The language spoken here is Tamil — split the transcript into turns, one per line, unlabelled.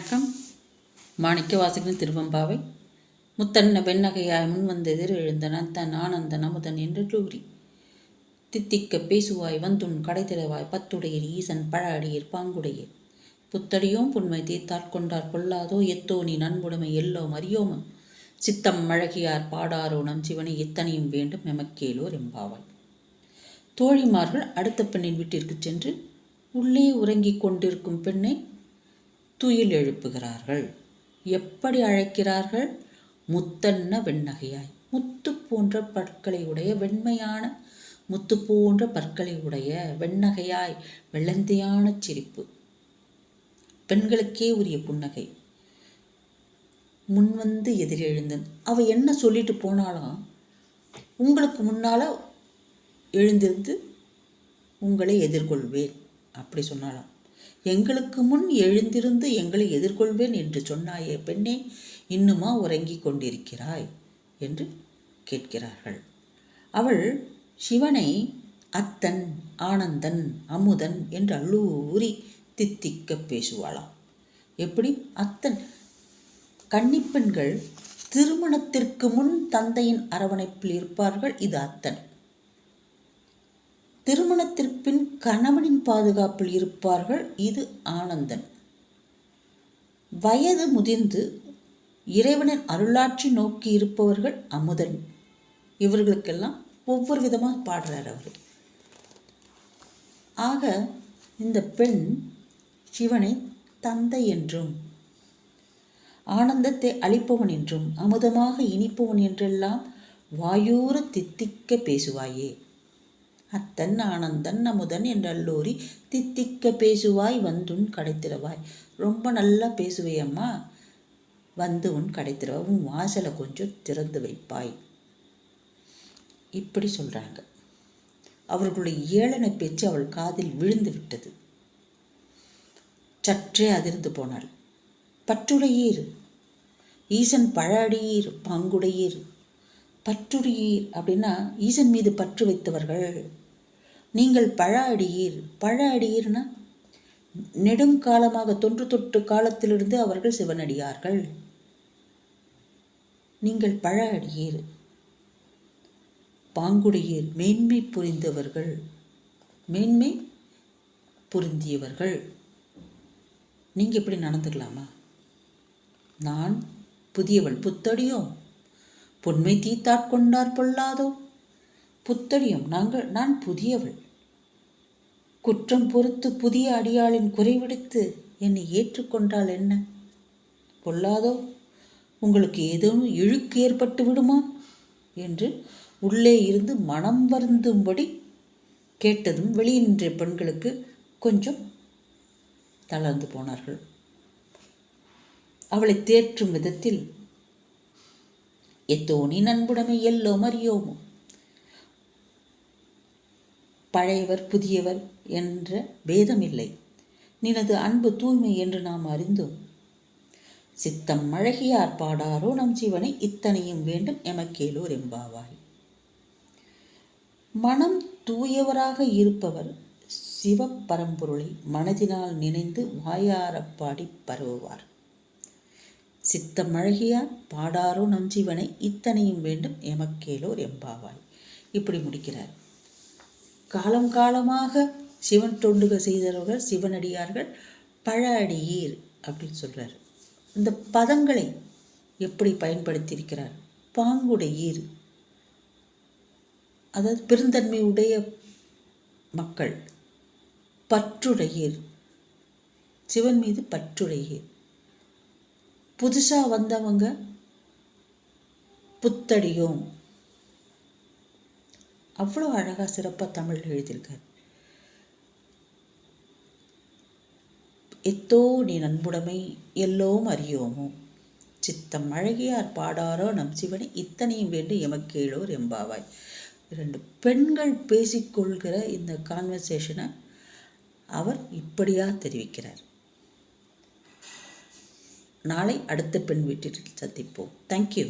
வணக்கம். மாணிக்க வாசகன் திருவம்பாவை. முத்தன்ன வெண்ணகையாய் முன் வந்தெதிர் எழுந்தன தன் ஆனந்தன் அமுதன் என்று டூரி தித்திக்க பேசுவாய் வந்துன் கடைத்திறவாய் பத்துடையர் ஈசன் பழ அடியர் பாங்குடையர். புத்தடியோம் புண்மை தீர்த்தாற் கொண்டார் பொல்லாதோ எத்தோ நீ நண்புடைமை எல்லோம் அறியோமும். சித்தம் மழகியார் பாடாரோ நம் சிவனை எத்தனையும் வேண்டும் எமக்கேலோர் எம்பாவாய். தோழிமார்கள் அடுத்த பெண்ணின் வீட்டிற்கு சென்று உள்ளே உறங்கிக் கொண்டிருக்கும் பெண்ணை துயில் எழுப்புகிறார்கள். எப்படி அழைக்கிறார்கள்? முத்தன்ன வெண்ணகையாய். முத்து போன்ற பற்களை உடைய வெண்மையான முத்து போன்ற பற்களை உடைய வெண்ணகையாய். வெள்ளந்தையான சிரிப்பு. பெண்களுக்கே உரிய புன்னகை. முன்வந்து எதிரெழுந்தன் அவ என்ன சொல்லிட்டு போனாலும் உங்களுக்கு முன்னால் எழுந்திருந்து உங்களை எதிர்கொள்வேன். அப்படி சொன்னாலாம் எங்களுக்கு முன் எழுந்திருந்து எங்களை எதிர்கொள்வேன் என்று சொன்னாயே பெண்ணே இன்னுமா உறங்கிக் கொண்டிருக்கிறாய்? என்று கேட்கிறார்கள். அவள் சிவனை அத்தன் ஆனந்தன் அமுதன் என்று அள்ளூரி தித்திக்க பேசுவாளாம். எப்படி? அத்தன்? கன்னிப்பெண்கள் திருமணத்திற்கு முன் தந்தையின் அரவணைப்பில் இருப்பார்கள். இது அத்தன். திருமணத்திற்பின் கணவனின் பாதுகாப்பில் இருப்பார்கள். இது ஆனந்தன். வயது முதிர்ந்து இறைவனின் அருளாட்சி நோக்கி இருப்பவர்கள் அமுதன். இவர்களுக்கெல்லாம் ஒவ்வொரு விதமாக பாடுறார் அவர். ஆக இந்த பெண் சிவனை தந்தை என்றும் ஆனந்தத்தை அளிப்பவன் என்றும் அமுதமாக இனிப்பவன் என்றெல்லாம் வாயூர தித்திக்க பேசுவாயே. அத்தன் ஆனந்தன் அமுதன் என்றல்லூரி தித்திக்க பேசுவாய் வந்துன் கடைத்திரவாய் ரொம்ப நல்லா பேசுவேயம்மா. வந்து உன் கடைத்திரவா உன் வாசலை கொஞ்சம் திறந்து வைப்பாய். இப்படி சொல்கிறாங்க அவர்களுடைய ஏளன பேச்சு அவள் காதில் விழுந்து விட்டது. சற்றே அதிர்ந்து போனாள். பற்றுடையீர் ஈசன் பழடியீர் பங்குடையீர் பற்றுடையீர் அப்படின்னா ஈசன் மீது பற்று வைத்தவர்கள் நீங்கள் பழ அடியீர் பழ அடியீர்னா நெடுங்காலமாக தொன்று தொட்டு காலத்திலிருந்து அவர்கள் சிவனடியார்கள். நீங்கள் பழ அடியீர் பாங்குடையீர். மேன்மை புரிந்தவர்கள். மேன்மை புரிந்தியவர்கள். நீங்கள் இப்படி நடந்துக்கலாமா? நான் புதியவள் புத்தடியோ பொன்மை தீத்தாட்கொண்டார் பொல்லாதோ புத்தடியும். நாங்கள் நான் புதியவள். குற்றம் பொறுத்து புதிய அடியாளின் குறைவிடுத்து என்னை ஏற்றுக்கொண்டால் என்ன? பொல்லாதோ? உங்களுக்கு ஏதேனும் இழுக்கு ஏற்பட்டு விடுமா? என்று உள்ளே இருந்து மனம் வருந்தும்படி கேட்டதும் வெளியே நின்ற பெண்களுக்கு கொஞ்சம் தளர்ந்து போனார்கள். அவளை தேற்றும் விதத்தில் எத்தோனி நண்புடைமை எல்லோ மறியோமோ பழையவர் புதியவர் என்ற பேதமில்லை. நினது அன்பு தூய்மை என்று நாம் அறிந்தோம். சித்தம் அழகியார் பாடாரோ நம் ஜீவனை இத்தனையும் வேண்டும் எமக்கேலோர் எம்பாவாய். மனம் தூயவராக இருப்பவர் சிவப்பரம்பொருளை மனதினால் நினைந்து வாயாரப் பாடி பரவுவார். சித்தமழகியார் பாடாரோ நம் ஜீவனை இத்தனையும் வேண்டும் எமக்கேலோர் எம்பாவாய். இப்படி முடிக்கிறார். காலம் காலமாக சிவன் தொண்டுக செய்தவர்கள் சிவனடியார்கள் பழ அடியீர் அப்படின்னு சொல்கிறார் இந்த பதங்களை எப்படி பயன்படுத்தியிருக்கிறார்? பாங்குடையீர். அதாவது பெருந்தன்மை உடைய மக்கள் பற்றுடையீர். சிவன் மீது பற்றுடையீர். புதுசாக வந்தவங்க புத்தடியோம் அவ்வளோ அழகாக சிறப்பாக தமிழ் எழுதியிருக்கார். எத்தோ நீ நண்புடைமை எல்லோம் அறியோமோ. சித்தம் அழகியார் பாடாரோ நம் சிவனை இத்தனையும் வேண்டு எமக்கேளோர் எம்பாவாய். இரண்டு பெண்கள் பேசிக்கொள்கிற இந்த கான்வர்சேஷனை அவர் இப்படியாக தெரிவிக்கிறார். நாளை அடுத்த பெண் வீட்டில் சந்திப்போம். தேங்க்யூ